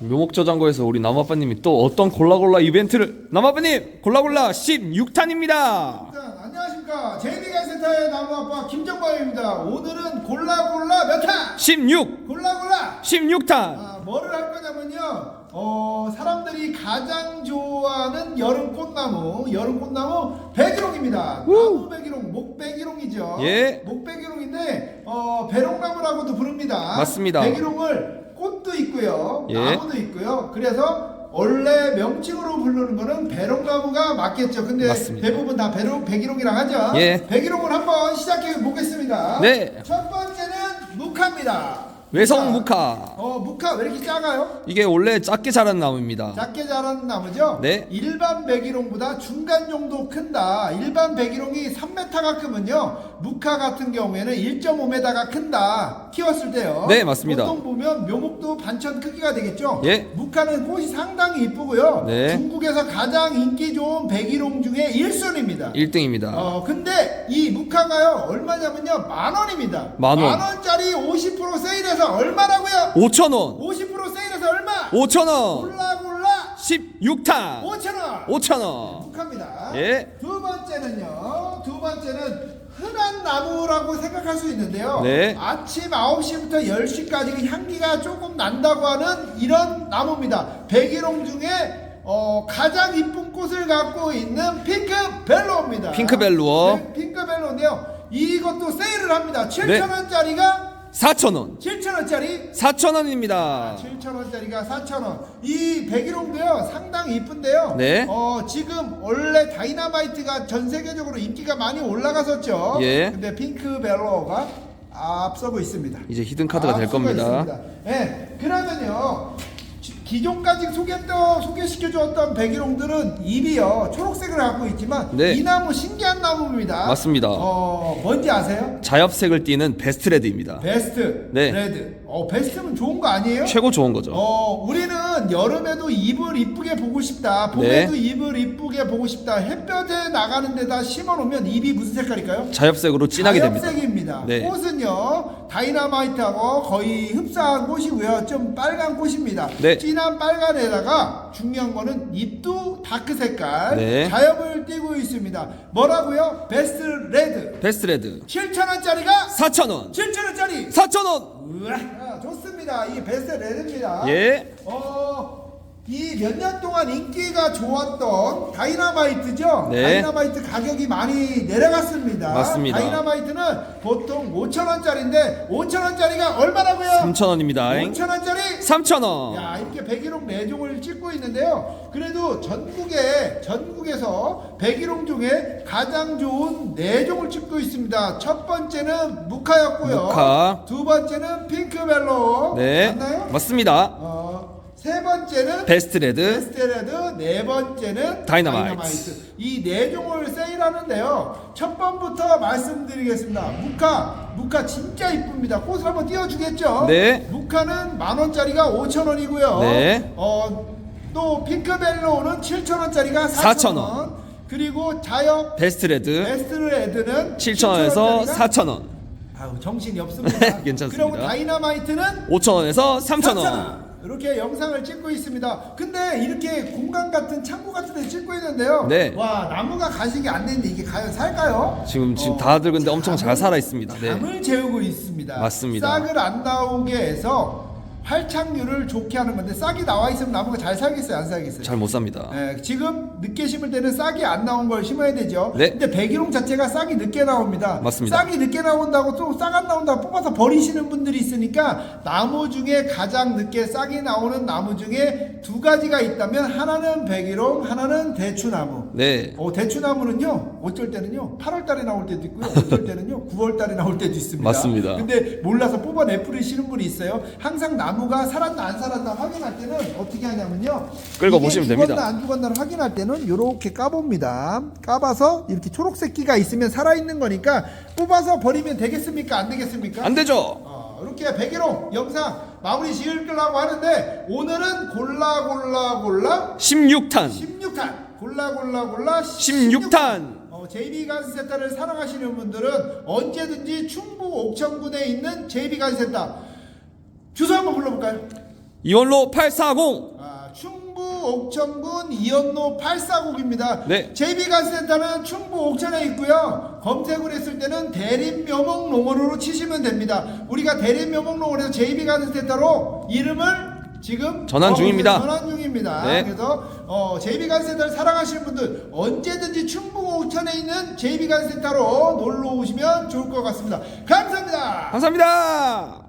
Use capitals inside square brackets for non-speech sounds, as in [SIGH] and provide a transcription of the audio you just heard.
묘목저장고에서 우리 남아빠님이 또 어떤 골라골라 이벤트를 남아빠님 골라골라 16탄입니다. 자, 안녕하십니까. 제이비가 센터의 나무아빠 김정범입니다. 오늘은 골라골라 몇 탄? 16 골라골라. 16탄. 아, 뭐를 할 거냐면요. 어, 사람들이 가장 좋아하는 여름 꽃나무 여름 꽃나무 백일홍입니다. 나무 백일홍 목 백일홍이죠. 예. 목 백일홍인데 어, 배롱나무라고도 부릅니다. 맞습니다. 백일홍을 있고요 예. 나무도 있고요 그래서 원래 명칭으로 부르는 거는 배롱나무가 맞겠죠 근데 맞습니다. 대부분 다 배롱, 백일홍이랑 하죠 예. 백일홍을 한번 시작해 보겠습니다 네. 첫 번째는 묵화입니다 외성 묵화 어, 묵화 왜 이렇게 작아요? 이게 원래 작게 자란 나무입니다 작게 자란 나무죠? 네. 일반 백일홍보다 중간 정도 큰다. 일반 백일홍이 3m가 크면요. 묵화 같은 경우에는 1.5m가 큰다. 키웠을 때요. 네, 맞습니다. 보통 보면 묘목도 반천 크기가 되겠죠? 예. 묵화는 꽃이 상당히 이쁘고요. 네. 중국에서 가장 인기 좋은 백일홍 중에 1순위입니다. 1등입니다 어, 근데 이 묵화가요. 얼마냐면요. 만 원입니다. 만 원. 원짜리 50% 세일해서 얼마라고요? 5천원. 50% 세일해서 얼마? 5천원. 골라 골라. 16탄 5천원. 5천원. 북합니다. 예. 두 번째는요. 두 번째는 흔한 나무라고 생각할 수 있는데요. 네. 아침 9시부터 10시까지 그 향기가 조금 난다고 하는 이런 나무입니다. 백일홍 중에 어, 가장 이쁜 꽃을 갖고 있는 핑크벨로입니다. 핑크벨루어. 네, 핑크벨로인데요. 이것도 세일을 합니다. 네. 7천원짜리가 4천원 7천원짜리 4천원입니다 7,000원짜리가 4,000원. 이 백일홍도요 상당히 이쁜데요. 네. 어 지금 원래 다이나마이트가 전 세계적으로 인기가 많이 올라갔었죠. 예. 근데 핑크벨로가 앞서고 있습니다. 이제 히든 카드가 될 앞서고 겁니다 있습니다. 네. 그러면요. 지- 기존까지 소개했던 소개시켜 주었던 백일홍들은 잎이요 초록색을 갖고 있지만 네. 이 나무 신기한 나무입니다. 맞습니다. 어 뭔지 아세요? 자엽색을 띠는 베스트 레드입니다 베스트 네. 레드. 어 베스트면 좋은 거 아니에요? 최고 좋은 거죠 어, 우리는 여름에도 잎을 이쁘게 보고 싶다. 봄에도 네. 잎을 이쁘게 보고 싶다. 햇볕에 나가는 데다 심어 놓으면 잎이 무슨 색깔일까요? 자엽색으로 진하게 됩니다 자엽색 입니다. 네. 꽃은요 다이나마이트하고 거의 흡사한 꽃이고요. 좀 빨간 꽃입니다. 네. 진한 빨간에다가 중요한 거는 잎도 다크 색깔, 네. 자엽을 띠고 있습니다. 뭐라고요? 베스트 레드. 베스트 레드 7천 원짜리가 4천 원 7천 원짜리. 4천원 아, 좋습니다. 이 베스트 레드입니다. 예 어, 이 몇 년 동안 인기가 좋았던 다이나마이트죠? 네. 다이나마이트 가격이 많이 내려갔습니다. 맞습니다. 다이나마이트는 보통 5천 원짜리인데 5천 원짜리가 얼마라고요? 3천 원입니다 5천 원짜리? 3천 원 야, 이렇게 백일홍 네종을 찍고 있는데요. 그래도 전국에, 전국에서 백일홍 중에 가장 좋은 네종을 찍고 있습니다. 첫 번째는 무카였고요. 무카. 두 번째는 핑크벨로. 네 맞나요? 맞습니다 어, 세 번째는 베스트 레드 베스트 레드, 네 번째는 다이너마이트. 이 네 종을 세일하는데요. 첫 번부터 말씀드리겠습니다. 무카, 무카 진짜 이쁩니다. 꽃을 한번 띄워주겠죠? 네. 무카는 만 원짜리가 5천 원이고요. 네. 어, 또 핑크벨로우는 7천 원짜리가 4천 4,000 원. 원. 그리고 자엽 베스트 레드 베스트 레드는 7천원에서 7,000원짜리가 4천원 아우 정신이 없습니다. [LAUGHS] 괜찮습니다. 그리고 다이나마이트는 5천원에서 3천원 3,000원. 이렇게 영상을 찍고 있습니다. 근데 이렇게 공간 같은 창고 같은 데 찍고 있는데요. 네. 와 나무가 가식이 안 되는데 이게 과연 살까요? 지금 지금 어, 다들 근데 엄청 잘 잠을- 살아 있습니다. 네. 잠을 재우고 있습니다. 맞습니다. 싹을 안 나오게 해서 활착률을 좋게 하는 건데 싹이 나와 있으면 나무가 잘 살겠어요, 안 살겠어요? 잘 못 삽니다. 예, 지금 늦게 심을 때는 싹이 안 나온 걸 심어야 되죠. 네. 근데 백일홍 자체가 싹이 늦게 나옵니다. 맞습니다. 싹이 늦게 나온다고 또 싹 안 나온다고 뽑아서 버리시는 분들이 있으니까 나무 중에 가장 늦게 싹이 나오는 나무 중에 두 가지가 있다면 하나는 백일홍, 하나는 대추나무. 네. 어, 대추나무는요, 어쩔 때는요, 8월 달에 나올 때도 있고요, 어쩔 때는요, [LAUGHS] 9월 달에 나올 때도 있습니다. 맞습니다. 근데 몰라서 뽑아내 뿌리시는 분이 있어요. 항상 나무 가 살았나 안 살았나 확인할 때는 어떻게 하냐면요. 끌고 보시면 죽었나 됩니다. 안 죽었나를 확인할 때는 이렇게 까봅니다. 까봐서 이렇게 초록색 끼가 있으면 살아있는 거니까 뽑아서 버리면 되겠습니까? 안 되겠습니까? 안 되죠? 어, 이렇게 백일홍 영상 마무리 지으려고 하는데 오늘은 골라 골라 골라 16탄 16탄 골라 골라 골라 16탄 어, JB 간센터를 사랑하시는 분들은 언제든지 충북 옥천군에 있는 JB 간센터 불러볼까요? 이원로 840 아, 충북 옥천군 이연로 8사국입니다. 네. JB가스센터는 충북 옥천에 있고요. 검색을 했을 때는 대림묘목농원으로 치시면 됩니다. 우리가 대림묘목농원에서 JB가스센터로 이름을 지금 전환 어, 중입니다. 전환 중입니다. 네. 그래서 어, JB가스센터를 사랑하시는 분들 언제든지 충북 옥천에 있는 JB가스센터로 놀러 오시면 좋을 것 같습니다. 감사합니다. 감사합니다